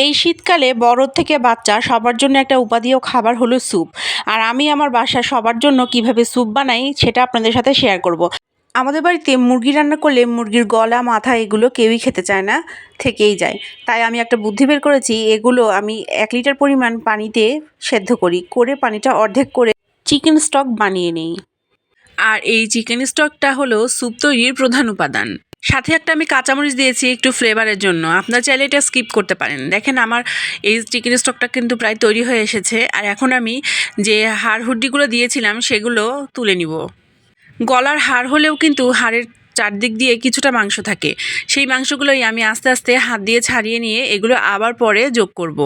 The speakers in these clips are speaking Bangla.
এই শীতকালে বড় থেকে বাচ্চা সবার জন্য একটা উপাদেয় খাবার হলো স্যুপ। আর আমি আমার বাসায় সবার জন্য কীভাবে স্যুপ বানাই সেটা আপনাদের সাথে শেয়ার করব। আমাদের বাড়িতে মুরগি রান্না করলে মুরগির গলা, মাথা এগুলো কেউই খেতে চায় না, থেকেই যায়। তাই আমি একটা বুদ্ধি বের করেছি, এগুলো আমি এক লিটার পরিমাণ পানিতে সেদ্ধ করি, করে পানিটা অর্ধেক করে চিকেন স্টক বানিয়ে নিই। আর এই চিকেন স্টকটা হলো স্যুপ তৈরির প্রধান উপাদান। সাথে একটা আমি কাঁচামরিচ দিয়েছি একটু ফ্লেভারের জন্য। আপনার চাইলে এটা স্কিপ করতে পারেন। দেখেন আমার এই চিকেন স্টকটা কিন্তু প্রায় তৈরি হয়ে এসেছে। আর এখন আমি যে হাড় হুড্ডিগুলো দিয়েছিলাম, সেগুলো তুলে নিব। গলার হাড় হলেও কিন্তু হাড়ের চারদিক দিয়ে কিছুটা মাংস থাকে। সেই মাংসগুলোই আমি আস্তে আস্তে হাত দিয়ে ছাড়িয়ে নিয়ে এগুলো আবার পরে যোগ করব।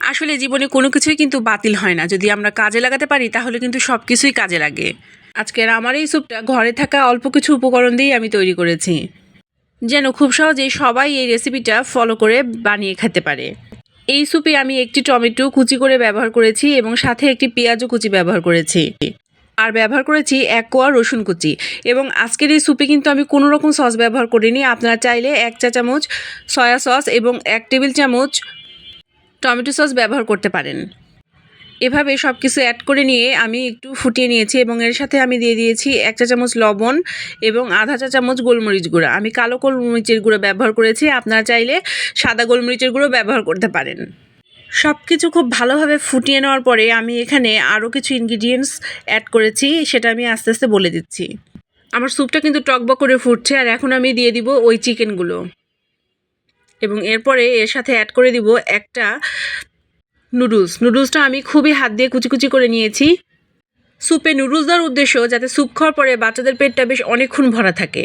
আসলে জীবনে কোনো কিছুই কিন্তু বাতিল হয় না। যদি আমরা কাজে লাগাতে পারি, তাহলে কিন্তু সব কিছুই কাজে লাগে। আজকের আমার এই স্যুপটা ঘরে থাকা অল্প কিছু উপকরণ দিয়েই আমি তৈরি করেছি। যেন খুব সহজেই সবাই এই রেসিপিটা ফলো করে বানিয়ে খেতে পারে। এই স্যুপে আমি একটি টমেটো কুচি করে ব্যবহার করেছি এবং সাথে একটি পেঁয়াজও কুচি ব্যবহার করেছি। আর ব্যবহার করেছি এক কোয়া রসুন কুচি এবং আজকের এই স্যুপে কিন্তু আমি কোনো রকম সস ব্যবহার করিনি। আপনারা চাইলে এক চা চামচ সয়া সস এবং এক টেবিল চামচ টমেটো সস ব্যবহার করতে পারেন। এভাবে সব কিছু অ্যাড করে নিয়ে আমি একটু ফুটিয়ে নিয়েছি এবং এর সাথে আমি দিয়ে দিয়েছি এক চা চামচ লবণ এবং আধা চা চামচ গোলমরিচ গুঁড়া। আমি কালো গোলমরিচের গুঁড়ো ব্যবহার করেছি, আপনারা চাইলে সাদা গোলমরিচের গুঁড়ো ব্যবহার করতে পারেন। সব কিছু খুব ভালোভাবে ফুটিয়ে নেওয়ার পরে আমি এখানে আরও কিছু ইনগ্রিডিয়েন্টস অ্যাড করেছি, সেটা আমি আস্তে আস্তে বলে দিচ্ছি। আমার স্যুপটা কিন্তু টকবক করে ফুটছে আর এখন আমি দিয়ে দিব ওই চিকেনগুলো এবং এরপরে এর সাথে অ্যাড করে দিব একটা নুডলস নুডলসটা আমি খুবই হাত দিয়ে কুচি কুচি করে নিয়েছি। স্যুপে নুডলস দেওয়ার উদ্দেশ্য যাতে স্যুপ খাওয়ার পরে বাচ্চাদের পেটটা বেশ অনেকক্ষণ ভরা থাকে।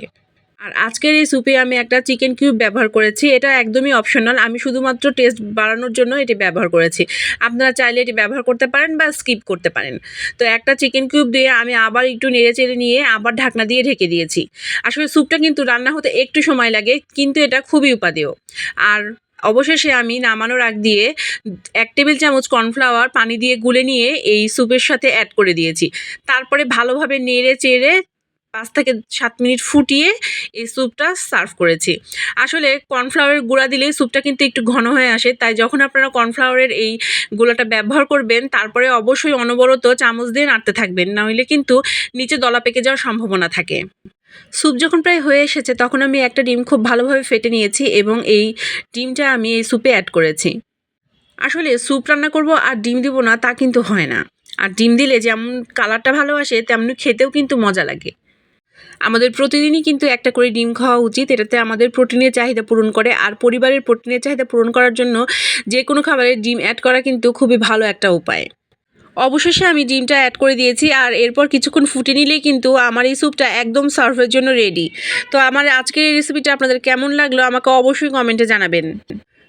আর আজকের এই স্যুপে আমি একটা চিকেন কিউব ব্যবহার করেছি। এটা একদমই অপশনাল আমি শুধুমাত্র টেস্ট বাড়ানোর জন্য এটি ব্যবহার করেছি। আপনারা চাইলে এটি ব্যবহার করতে পারেন বা স্কিপ করতে পারেন। তো একটা চিকেন কিউব দিয়ে আমি আবার একটু নেড়ে চেড়ে নিয়ে আবার ঢাকনা দিয়ে ঢেকে দিয়েছি। আসলে স্যুপটা কিন্তু রান্না হতে একটু সময় লাগে, কিন্তু এটা খুবই উপাদেয়। আর অবশেষে আমি নামানোর আগ দিয়ে এক টেবিল চামচ কর্নফ্লাওয়ার পানি দিয়ে গুলে নিয়ে এই স্যুপের সাথে অ্যাড করে দিয়েছি। তারপরে ভালোভাবে নেড়ে চেড়ে পাঁচ থেকে সাত মিনিট ফুটিয়ে এই স্যুপটা সার্ভ করেছি। আসলে কর্নফ্লাওয়ারের গুঁড়া দিলে স্যুপটা কিন্তু একটু ঘন হয়ে আসে, তাই যখন আপনারা কর্নফ্লাওয়ারের এই গুঁড়োটা ব্যবহার করবেন, তারপরে অবশ্যই অনবরত চামচ দিয়ে নাড়তে থাকবেন, নাহলে কিন্তু নিচে দলা পেকে যাওয়ার সম্ভাবনা থাকে। স্যুপ যখন প্রায় হয়ে এসেছে, তখন আমি একটা ডিম খুব ভালোভাবে ফেটে নিয়েছি এবং এই ডিমটা আমি এই স্যুপে অ্যাড করেছি। আসলে স্যুপ রান্না করব আর ডিম দিব না, তা কিন্তু হয় না। আর ডিম দিলে যেমন কালারটা ভালো আসে, তেমনি খেতেও কিন্তু মজা লাগে। আমাদের প্রতিদিনই কিন্তু একটা করে ডিম খাওয়া উচিত। এটাতে আমাদের প্রোটিনের চাহিদা পূরণ করে আর পরিবারের প্রোটিনের চাহিদা পূরণ করার জন্য যে কোনো খাবারে ডিম অ্যাড করা কিন্তু খুবই ভালো একটা উপায়। অবশেষে আমি ডিমটা অ্যাড করে দিয়েছি আর এরপর কিছুক্ষণ ফুটে নিলেই কিন্তু আমার এই স্যুপটা একদম সার্ভের জন্য রেডি তো আমার আজকের এই রেসিপিটা আপনাদের কেমন লাগল আমাকে অবশ্যই কমেন্টে জানাবেন।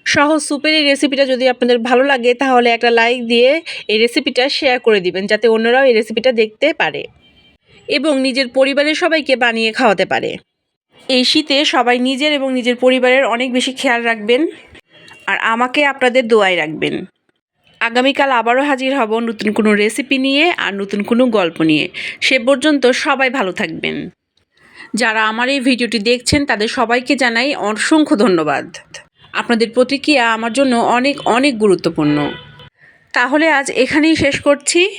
সহজ স্যুপের এই রেসিপিটা যদি আপনাদের ভালো লাগে তাহলে একটা লাইক দিয়ে এই রেসিপিটা শেয়ার করে দিবেন যাতে অন্যরাও এই রেসিপিটা দেখতে পারে এবং নিজের পরিবারের সবাইকে বানিয়ে খাওয়াতে পারে। এই শীতে সবাই নিজের এবং নিজের পরিবারের অনেক বেশি খেয়াল রাখবেন আর আমাকে আপনাদের দোয়ায় রাখবেন। আগামীকাল আবারও হাজির হব নতুন কোনো রেসিপি নিয়ে আর নতুন কোনো গল্প নিয়ে। সে পর্যন্ত সবাই ভালো থাকবেন। যারা আমার এই ভিডিওটি দেখছেন, তাদের সবাইকে জানাই অসংখ্য ধন্যবাদ। আপনাদের প্রতিক্রিয়া আমার জন্য অনেক অনেক গুরুত্বপূর্ণ। তাহলে আজ এখানেই শেষ করছি।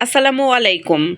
আসসালামু আলাইকুম।